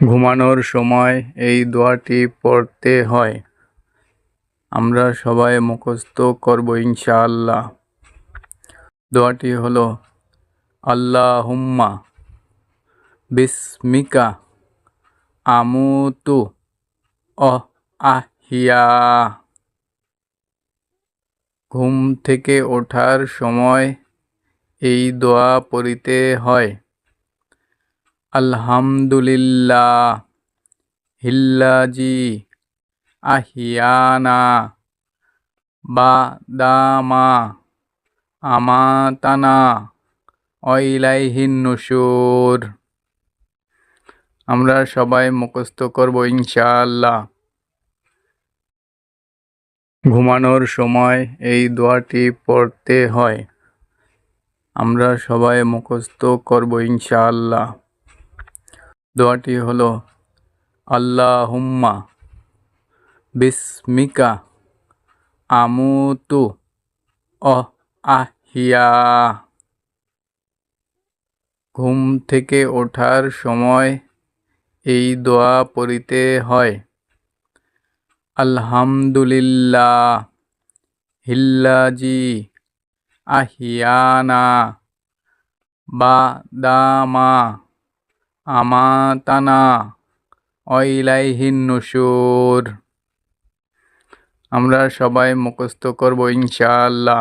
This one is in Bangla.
ঘুমানোর সময় এই দোয়াটি পড়তে হয়। আমরা সবাই মুখস্থ করব ইনশাআল্লাহ। দোয়াটি হলো, আল্লাহুম্মা বিসমিকা আমুতু অ আহিয়া। ঘুম থেকে ওঠার সময় এই দোয়া পড়িতে হয়। আলহামদুলিল্লাহ, হিল্লাজি আহিয়ানা বা দামা আমাতানা অইলাইহিন নুশুর। আমরা সবাই মুখস্থ করব ইনশাআল্লাহ। ঘুমানোর সময় এই দোয়াটি পড়তে হয়। আমরা সবাই মুখস্থ করব ইনশাআল্লাহ। দোয়াটি হলো, আল্লাহুম্মা বিস্মিকা আমুতু অ আহিয়া। ঘুম থেকে ওঠার সময় এই দোয়া পড়িতে হয়, আলহামদুলিল্লাহ হিল্লাজি আহিয়ানা বা দামা আমাতানা অইলাইহিন নসুর আমরা সবাই মুখস্থ করব ইনশাআল্লাহ।